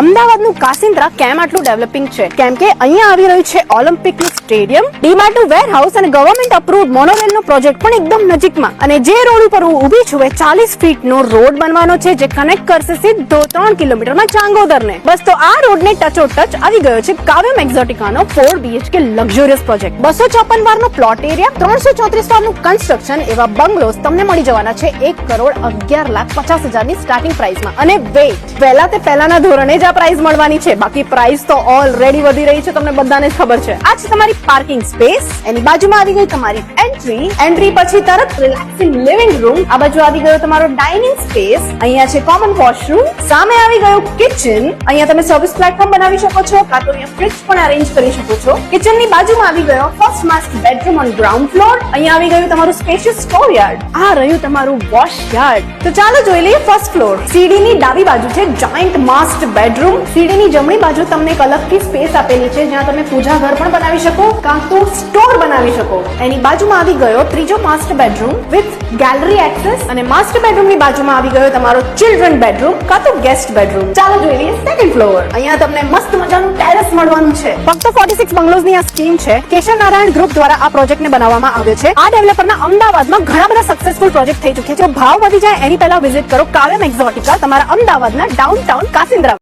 અમદાવાદનું કાસિન્દ્રા કેમ આટલું ડેવલપિંગ છે? કેમ કે અહીંયા આવી રહ્યું છે ઓલિમ્પિકનું સ્ટેડિયમ ડીમાર્ટ વેર હાઉસ અને ગવર્મેન્ટ અપ્રુવ મોનોરેલ નો પ્રોજેક્ટ પણ એકદમ નજીકમાં. અને જે રોડ ઉપર હું ઊભી છું, એ ચાલીસ ફીટ નો રોડ બનવાનો છે, જે કનેક્ટ કરશે સીધો ત્રણ કિલોમીટરમાં ચાંગોદર ને બસ તો આ રોડ ને ટચો ટચ આવી ગયો છે કાવ્યમ એક્ઝોટિકાનો ફોર બીએચકે લક્ઝુરિયસ પ્રોજેક્ટ બસો ચોપન વાર નો પ્લોટ એરિયા ત્રણસો ચોત્રીસ વારનું કન્સ્ટ્રક્શન એવા બંગલોસ તમને મળી જવાના છે એક કરોડ અગિયાર લાખ પચાસ હજારની સ્ટાર્ટિંગ પ્રાઇસમાં અને વેઇટ પહેલા તે પહેલાના ધોરણે જ આ પ્રાઇસ મળવાની છે. બાકી પ્રાઇસ તો ઓલરેડી વધી રહી છે. તમને બધાને ખબર છે. આ છે તમારી પાર્કિંગ સ્પેસ એની બાજુમાં આવી ગઈ તમારી એન્ટ્રી એન્ટ્રી પછી તરત રિલેક્સિંગ લિવિંગ રૂમ આ બાજુ આવી ગયો તમારો ડાઇનિંગ સ્પેસ અહીંયા છે કોમન વોશરૂમ સામે આવી ગયું કિચન અહીંયા તમે સર્વિસ પ્લેટફોર્મ બનાવી શકો છો. કાં તો અહીંયા ફ્રિજ પણ અરેન્જ કરી શકો છો. કિચનની બાજુમાં આવી ગયો first master bedroom on ground floor અહીંયા આવી ગયું તમારું સ્પેશિયસ સ્ટોર યાર્ડ આ રહ્યું તમારું વોશ યાર્ડ તો ચાલો જોઈ લઈએ ફર્સ્ટ ફ્લોર સીડી ની ડાબી બાજુ છે જોઈન્ટ માસ્ટર બેડરૂમ સીડી ની જમણી બાજુ તમને એક અલગથી સ્પેસ આપેલી છે, જ્યાં તમે પૂજા ઘર પણ બનાવી શકો, કાં તો સ્ટોર બનાવી શકો. એની બાજુમાં આવી ગયો ત્રીજો master bedroom with gallery access અને માસ્ટર બેડરૂમની બાજુમાં આવી ગયો તમારો ચિલ્ડ્રન બેડરૂમ કાં તો ગેસ્ટ બેડરૂમ ચાલો જોઈ લઈએ સેકન્ડ ફ્લોર અહીંયા તમને મસ્ત મજાનું ટેરેસ મળવાનું છે. ફક્ત ફોર્ટી સિક્સ બંગલોઝની આ સ્કીમ છે. કેશવ નારાયણ ગ્રુપ દ્વારા આ પ્રોજેક્ટ ને બનાવવામાં આવ્યો છે. આ ડેવલપરના અમદાવાદમાં ઘણા બધા સક્સેસફુલ પ્રોજેક્ટ થઈ ચૂક્યા છે. ભાવ વધી જાય, એની પહેલા વિઝિટ કરો કાવ્યમ એક્ઝોટિકા તમારા અમદાવાદના ડાઉનટાઉન કાસિન્દ્રા